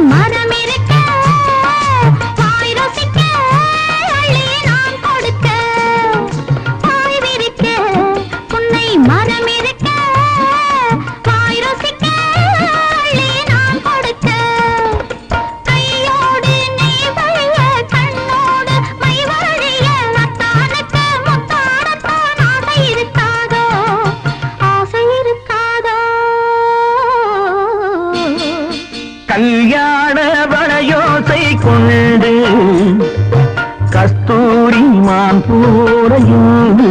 మన கல்யாண வளையோசை கொண்டு கஸ்தூரி மான் போரையுண்டு